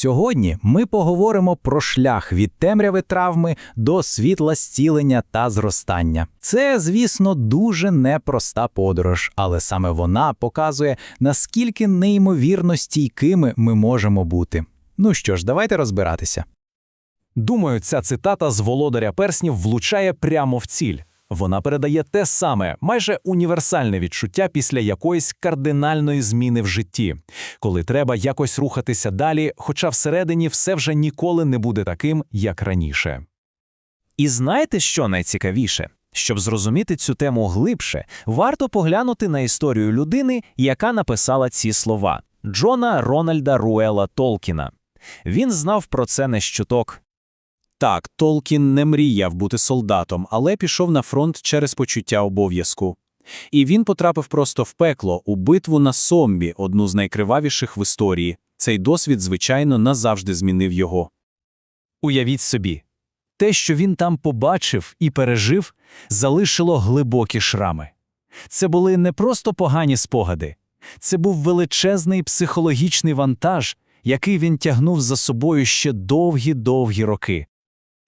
Сьогодні ми поговоримо про шлях від темряви травми до світла зцілення та зростання. Це, звісно, дуже непроста подорож, але саме вона показує, наскільки неймовірно стійкими ми можемо бути. Ну що ж, давайте розбиратися. Думаю, ця цитата з володаря перснів влучає прямо в ціль. Вона передає те саме, майже універсальне відчуття після якоїсь кардинальної зміни в житті, коли треба якось рухатися далі, хоча всередині все вже ніколи не буде таким, як раніше. І знаєте, що найцікавіше? Щоб зрозуміти цю тему глибше, варто поглянути на історію людини, яка написала ці слова Джона Рональда Руела Толкіна. Він знав про це не чуток. Так, Толкін не мріяв бути солдатом, але пішов на фронт через почуття обов'язку. І він потрапив просто в пекло, у битву на Сомбі, одну з найкривавіших в історії. Цей досвід, звичайно, назавжди змінив його. Уявіть собі, те, що він там побачив і пережив, залишило глибокі шрами. Це були не просто погані спогади, це був величезний психологічний вантаж, який він тягнув за собою ще довгі-довгі роки.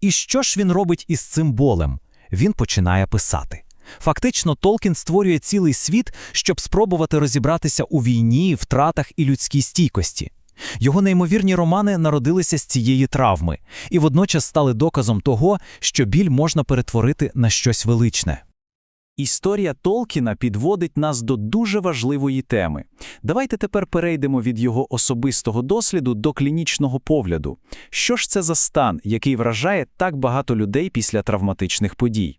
І що ж він робить із цим болем? Він починає писати. Фактично, Толкін створює цілий світ, щоб спробувати розібратися у війні, втратах і людській стійкості. Його неймовірні романи народилися з цієї травми і водночас стали доказом того, що біль можна перетворити на щось величне. Історія Толкіна підводить нас до дуже важливої теми. Давайте тепер перейдемо від його особистого досліду до клінічного погляду. Що ж це за стан, який вражає так багато людей після травматичних подій?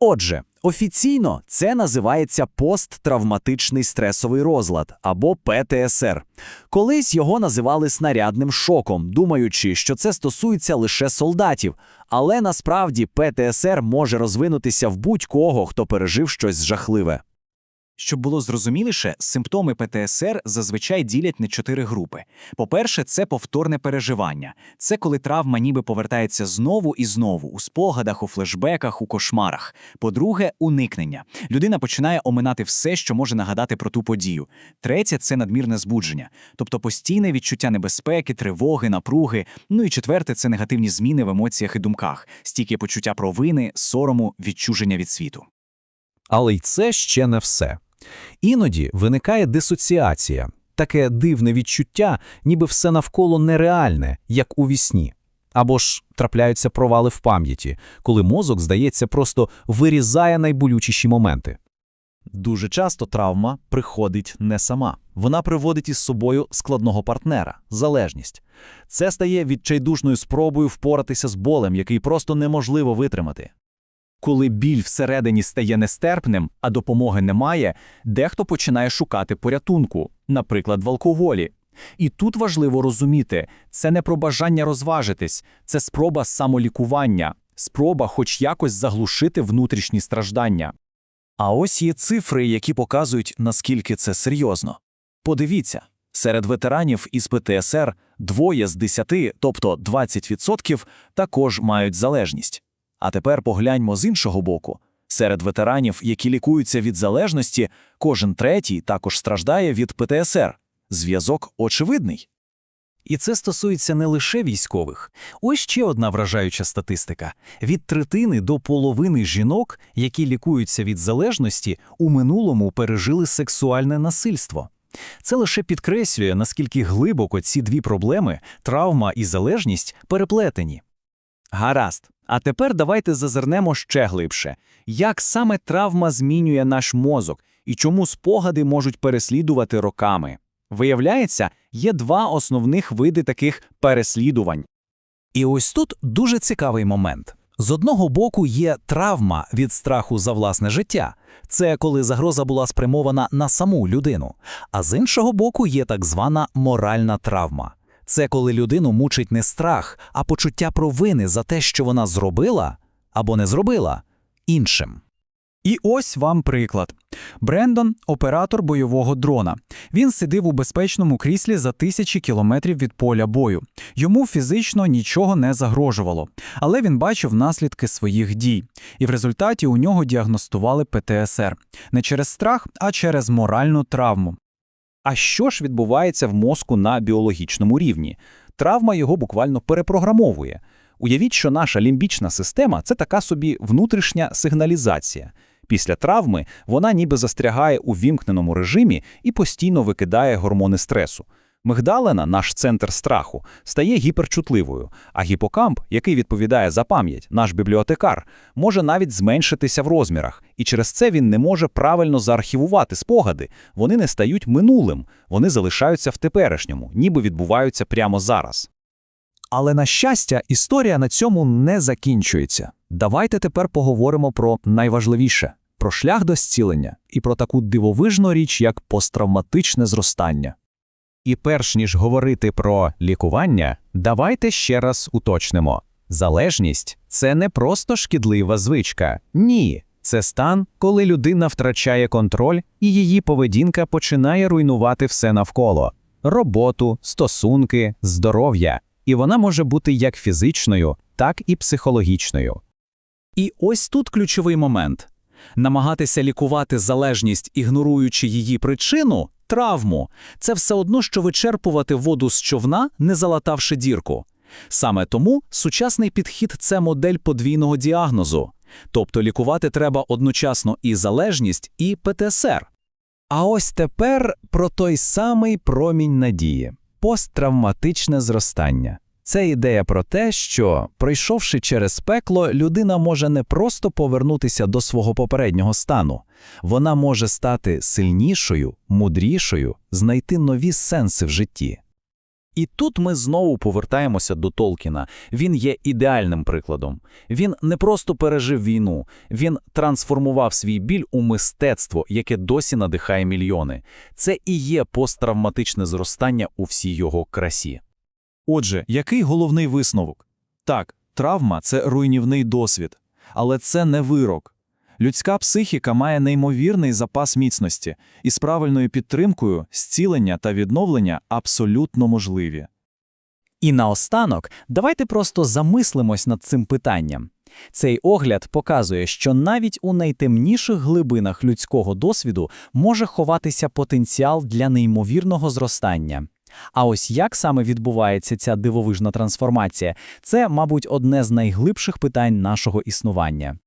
Отже, офіційно це називається посттравматичний стресовий розлад або ПТСР. Колись його називали снарядним шоком, думаючи, що це стосується лише солдатів, але насправді ПТСР може розвинутися в будь-кого, хто пережив щось жахливе. Щоб було зрозуміліше, симптоми ПТСР зазвичай ділять на чотири групи. По-перше, це повторне переживання. Це коли травма ніби повертається знову і знову у спогадах, у флешбеках, у кошмарах. По-друге, уникнення. Людина починає оминати все, що може нагадати про ту подію. Третє це надмірне збудження, тобто постійне відчуття небезпеки, тривоги, напруги. Ну і четверте це негативні зміни в емоціях і думках, стільки почуття провини, сорому, відчуження від світу. Але й це ще не все. Іноді виникає дисоціація, таке дивне відчуття, ніби все навколо нереальне, як у вісні. Або ж трапляються провали в пам'яті, коли мозок, здається, просто вирізає найболючіші моменти. Дуже часто травма приходить не сама. Вона приводить із собою складного партнера залежність. Це стає відчайдушною спробою впоратися з болем, який просто неможливо витримати. Коли біль всередині стає нестерпним, а допомоги немає, дехто починає шукати порятунку, наприклад, в алкоголі. І тут важливо розуміти, це не про бажання розважитись, це спроба самолікування, спроба хоч якось заглушити внутрішні страждання. А ось є цифри, які показують, наскільки це серйозно. Подивіться, серед ветеранів із ПТСР двоє з десяти, тобто 20%, також мають залежність. А тепер погляньмо з іншого боку. Серед ветеранів, які лікуються від залежності, кожен третій також страждає від ПТСР. Зв'язок очевидний. І це стосується не лише військових. Ось ще одна вражаюча статистика: від третини до половини жінок, які лікуються від залежності, у минулому пережили сексуальне насильство. Це лише підкреслює, наскільки глибоко ці дві проблеми травма і залежність переплетені. Гаразд. А тепер давайте зазирнемо ще глибше. Як саме травма змінює наш мозок і чому спогади можуть переслідувати роками? Виявляється, є два основних види таких переслідувань. І ось тут дуже цікавий момент. З одного боку є травма від страху за власне життя, це коли загроза була спрямована на саму людину, а з іншого боку є так звана моральна травма. Це коли людину мучить не страх, а почуття провини за те, що вона зробила або не зробила іншим. І ось вам приклад. Брендон оператор бойового дрона. Він сидив у безпечному кріслі за тисячі кілометрів від поля бою. Йому фізично нічого не загрожувало, але він бачив наслідки своїх дій. І в результаті у нього діагностували ПТСР не через страх, а через моральну травму. А що ж відбувається в мозку на біологічному рівні? травма його буквально перепрограмовує. Уявіть, що наша лімбічна система це така собі внутрішня сигналізація. Після травми вона ніби застрягає у вімкненому режимі і постійно викидає гормони стресу. Мигдалина, наш центр страху, стає гіперчутливою, а гіпокамп, який відповідає за пам'ять, наш бібліотекар, може навіть зменшитися в розмірах, і через це він не може правильно заархівувати спогади. Вони не стають минулим, вони залишаються в теперішньому, ніби відбуваються прямо зараз. Але на щастя, історія на цьому не закінчується. Давайте тепер поговоримо про найважливіше про шлях до зцілення і про таку дивовижну річ, як посттравматичне зростання. І перш ніж говорити про лікування, давайте ще раз уточнимо. Залежність це не просто шкідлива звичка. Ні, це стан, коли людина втрачає контроль і її поведінка починає руйнувати все навколо: роботу, стосунки, здоров'я. І вона може бути як фізичною, так і психологічною. І ось тут ключовий момент. Намагатися лікувати залежність, ігноруючи її причину травму це все одно, що вичерпувати воду з човна, не залатавши дірку. Саме тому сучасний підхід це модель подвійного діагнозу. Тобто лікувати треба одночасно і залежність, і ПТСР. А ось тепер про той самий промінь надії посттравматичне зростання. Це ідея про те, що, пройшовши через пекло, людина може не просто повернутися до свого попереднього стану, вона може стати сильнішою, мудрішою, знайти нові сенси в житті. І тут ми знову повертаємося до Толкіна. Він є ідеальним прикладом. Він не просто пережив війну, він трансформував свій біль у мистецтво, яке досі надихає мільйони. Це і є посттравматичне зростання у всій його красі. Отже, який головний висновок? Так, травма це руйнівний досвід, але це не вирок. Людська психіка має неймовірний запас міцності, і з правильною підтримкою зцілення та відновлення абсолютно можливі. І наостанок, давайте просто замислимось над цим питанням. Цей огляд показує, що навіть у найтемніших глибинах людського досвіду може ховатися потенціал для неймовірного зростання. А ось як саме відбувається ця дивовижна трансформація, це, мабуть, одне з найглибших питань нашого існування.